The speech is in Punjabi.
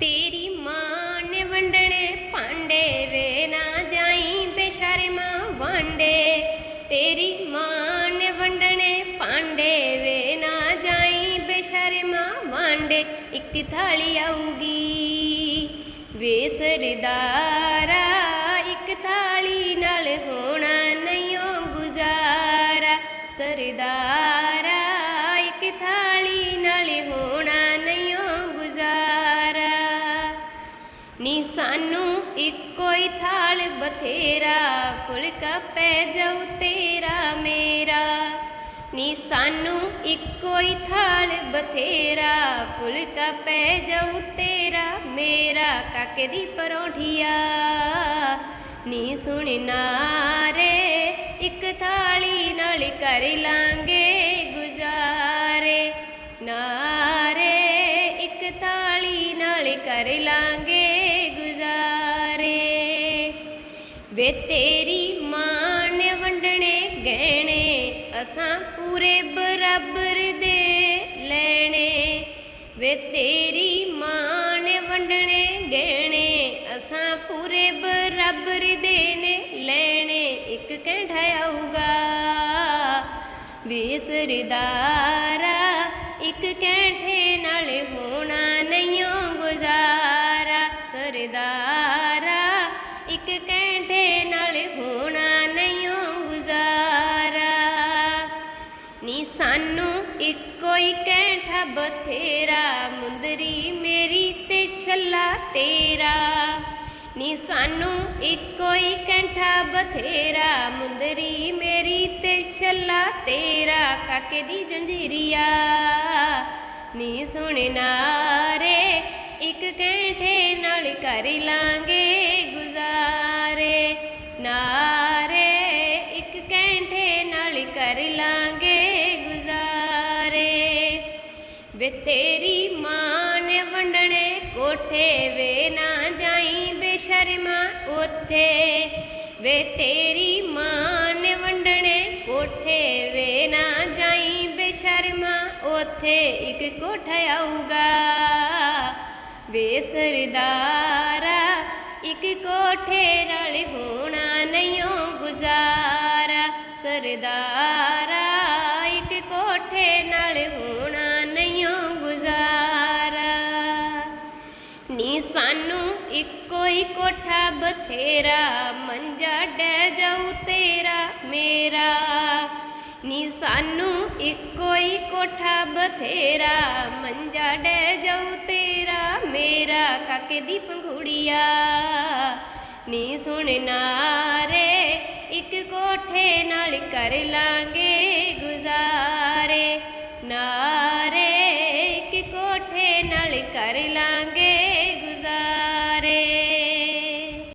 ਤੇਰੀ ਮਾਂ ਨੇ ਵੰਡਣੇ ਭਾਂਡੇ ਵੇ ਨਾ ਜਾਈ ਬੇਸ਼ਰਮਾ ਵਾਂਡੇ। ਤੇਰੀ ਮਾਂ ਨੇ ਵੰਡਣੇ ਭਾਂਡੇ ਵੇ ਨਾ ਜਾਈ ਬੇਸ਼ਰਮਾ ਵਾਂਡੇ। ਇੱਕ ਥਾਲੀ ਆਊਗੀ ਵੇ ਸਰਦਾਰਾ ਇੱਕ ਥਾਲੀ ਨਾਲ ਹੋਣਾ ਨਹੀਂਓ ਗੁਜ਼ਾਰਾ। ਸਰਦਾਰਾ, ਇੱਕ ਥਾਲੀ ਨੀ ਸਾਨੂੰ ਇੱਕੋ ਹੀ ਥਾਲ ਬਥੇਰਾ, ਫੁਲਕਾ ਪੈ ਜਾਊ ਤੇਰਾ ਮੇਰਾ। ਨੀ ਸਾਨੂੰ ਇੱਕੋ ਹੀ ਥਾਲ ਬਥੇਰਾ, ਫੁਲਕਾ ਪੈ ਜਾਊ ਤੇਰਾ ਮੇਰਾ, ਕਾਕੇ ਦੀ ਪਰੌਂਠੀਆ। ਨੀ ਸੁਣਨਾ ਰੇ ਇੱਕ ਥਾਲੀ ਨਾਲ ਕਰ ਲਾਂਗੇ ਗੁਜ਼ਾਰੇ। ਨਾਰੇ, ਇੱਕ ਥਾਲੀ ਨਾਲ ਕਰ ਲਾਂਗੇ ਵੇ ਤੇਰੀ ਮਾਂ ਨੇ ਵੰਡਣੇ ਗਹਿਣੇ, ਅਸਾਂ ਪੂਰੇ ਬਰਾਬਰ ਦੇ ਲੈਣੇ। ਵੇ ਤੇਰੀ ਮਾਂ ਨੇ ਵੰਡਣੇ ਗਹਿਣੇ, ਅਸਾਂ ਪੂਰੇ ਬਰਾਬਰ ਦੇ ਨੇ ਲੈਣੇ। ਇੱਕ ਕੈਂਠਾ ਆਊਗਾ ਵੀ ਸਰਦਾਰਾ ਨੀ ਸਾਨੂੰ ਇੱਕੋ ਹੀ ਕੈਂਠਾ ਬਥੇਰਾ, ਮੁੰਦਰੀ ਮੇਰੀ ਤੇ ਛੱਲਾ ਤੇਰਾ। ਨੀ ਸਾਨੂੰ ਇੱਕੋ ਹੀ ਕੈਂਠਾ ਬਥੇਰਾ, ਮੁੰਦਰੀ ਮੇਰੀ ਤੇ ਛੱਲਾ ਤੇਰਾ, ਕਾਕੇ ਦੀ ਜੰਜੀਰੀਆ। ਨੀ ਸੁਣਨਾ ਰੇ ਇੱਕ ਕੈਂਠੇ ਨਾਲ ਕਰ ਲਾਂਗੇ ਗੁਜ਼ਾਰੇ। ਨਾ ਵੇ ਤੇਰੀ ਮਾਂ ਨੇ ਵੰਡਣੇ ਕੋਠੇ ਵੇ ਨਾ ਜਾਈ ਬੇਸ਼ਰਮਾ ਉਥੇ। ਵੇ ਤੇਰੀ ਮਾਂ ਨੇ ਵੰਡਣੇ ਕੋਠੇ ਵੇ ਨਾ ਜਾਈ ਬੇਸ਼ਰਮਾ ਉਥੇ। ਇੱਕ ਕੋਠਾ ਆਊਗਾ ਵੇ ਸਰਦਾਰਾ, ਇੱਕ ਕੋਠੇ ਨਾਲ ਹੋਣਾ ਨਹੀਂਓ ਗੁਜ਼ਾਰਾ। ਸਰਦਾਰ ਇੱਕੋ ਕੋਠਾ ਬਥੇਰਾ, ਮੰਜਾ ਡੈ ਜਾਊ ਤੇਰਾ ਮੇਰਾ। ਨੀ ਸਾਨੂੰ ਇੱਕੋ ਹੀ ਕੋਠਾ ਬਥੇਰਾ, ਮੰਜਾ ਡੈ ਜਾਊ ਤੇਰਾ ਮੇਰਾ, ਕਾਕੇ ਦੀ ਪੰਗੂੜੀਆ। ਨੀ ਸੁਣਨਾ ਰੇ ਇੱਕ ਕੋਠੇ ਨਾਲ ਕਰ ਲਾਂਗੇ ਗੁਜ਼ਾਰੇ। ਨਾਰੇ, ਇੱਕ ਕੋਠੇ ਨਾਲ ਕਰ ਲਾਂਗੇ